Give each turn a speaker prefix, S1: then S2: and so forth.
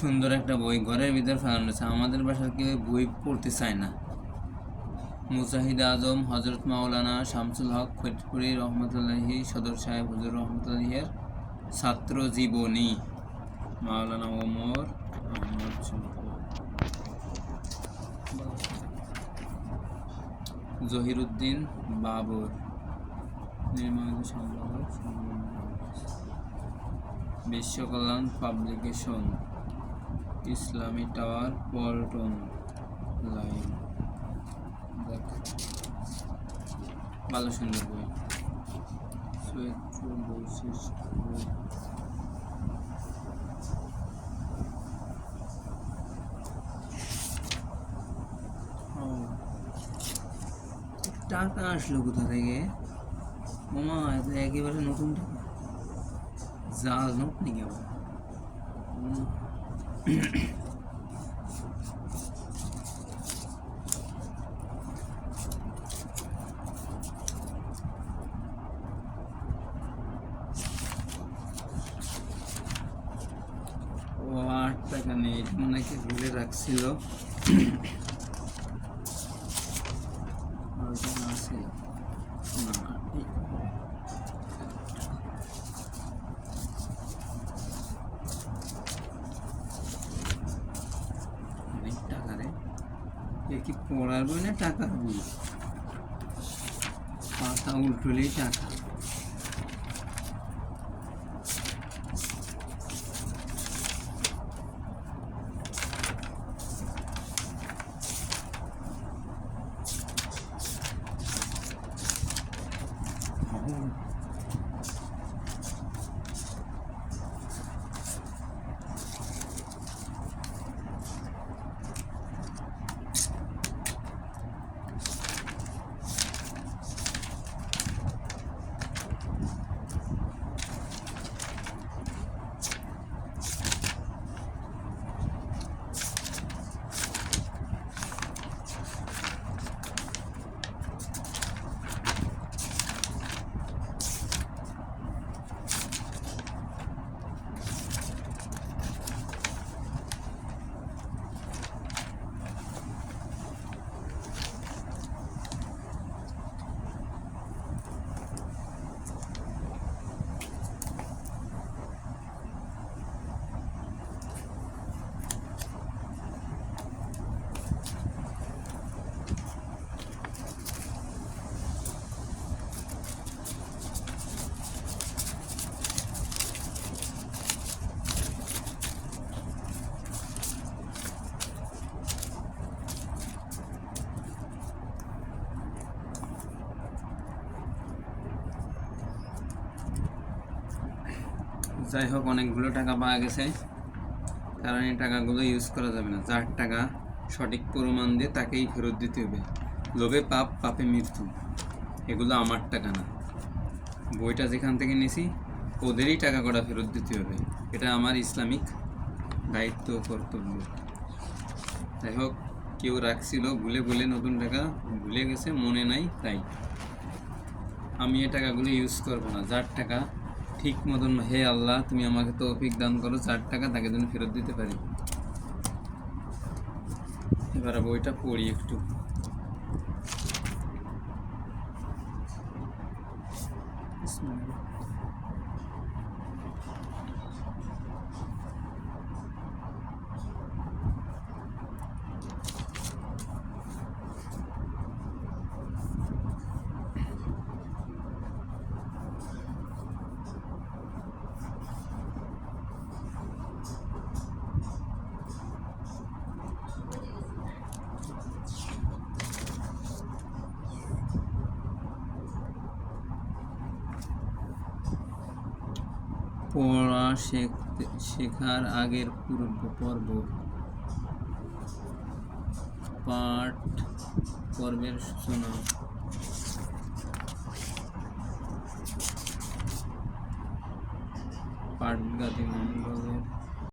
S1: সুন্দর একটা বই ঘরের ভিতরে ফেলানো রয়েছে। আমাদের বাসার কেউ বই পড়তে চায় না। মুজাহিদ আজম হজরত মাওলানা শামসুল হক ফরিদপুরি রহমতুল্লাহি, সদর সাহেব হুজুর রহমতুল্লাহির ছাত্র জীবনী। মাওলানা Omar Shankar. Zahiruddin Babur. Bishwakalyan publication. Islami tower, Paltan line. দেখ। ভালো সুন্দর বই। চৈত্র বৈশিষ্ট্য টাকা আসলো কোথা থেকে? মামা একেবারে নতুন টাকা। জাল নোট নাকি আবার? আট টাকা নেই মনে কি ভুলে রাখছিল ঠিক অনেক টাকা রে এ কি পড়ার বই না টাকার বই পাতা উল্টলেই টাকা। যাই হোক অনেকগুলো টাকা পাওয়া গেছে। কারণ এই টাকাগুলো ইউজ করা যাবে না। যার টাকা সঠিক প্রমাণ দিয়ে তাকেই ফেরত দিতে হবে। লোভে পাপ, পাপে মৃত্যু। এগুলো আমার টাকা না। বইটা যেখান থেকে নিয়েছি ওদেরই টাকা কটা ফেরত দিতে হবে। এটা আমার ইসলামিক দায়িত্ব কর্তব্য। যাই হোক কেউ রাখছিল, ভুলে ভুলে নতুন টাকা ভুলে গেছে, মনে নাই, তাই। আমি এ টাকাগুলো ইউজ করব না। যার টাকা ঠিক মতন, হে আল্লাহ, তুমি আমাকে তৌফিক দান করো, চার টাকা তাকে যেন ফেরত দিতে পারি এবার বইটা পড়ি একটু। পড়া শেখার আগের পূর্ব পর্ব। পাঠ পর্বের সূচনা। পাঠগাদি মণ্ডলের